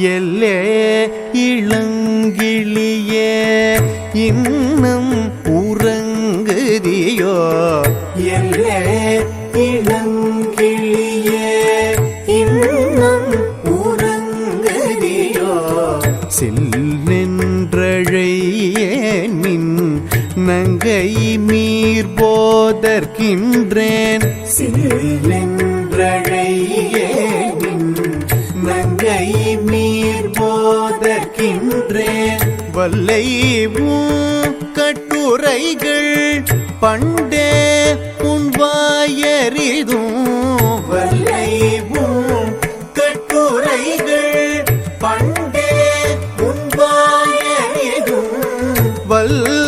எல்லே இளங்கிளியே இன்னும் உறங்குதியோ? எல்லே இளங்கிளியே இன்னும் உறங்குதியோ? செல்லென்றழையே நின் நங்கை மீர் போதற்கின்றேன். செல்லென்றழையே நங்கை மீ போதற்கின்றேன் கட்டுரைகள் பண்டே உன்வாயறிதும் வல்லை கட்டுரைகள் பண்டே உன்வாயறிதும் வல்ல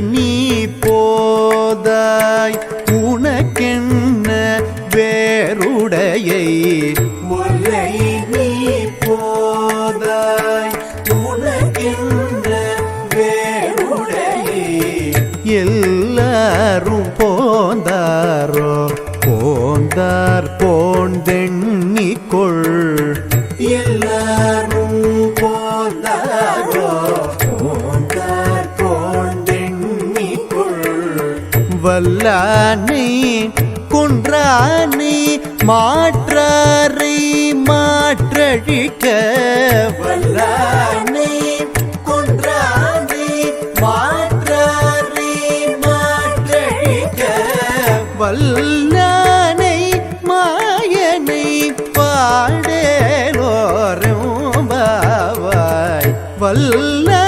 நீ போதாய் உனக்கென்ன வேறுடையை? ஒல்லை நீ போதாய் உனக்கென்ன வேறுடையை? எல்லாரும் போந்தாரோ? போந்தார் போந்தெண்ணிக்கொள் வல்லானை குன்றானை மாற்றாரை மாற்றழிக்க. வல்லானை குன்றானை மாற்றாரை மாற்றழிக்க. வல்லானை மாயனை பாடலோரம் பாவாய். வல்ல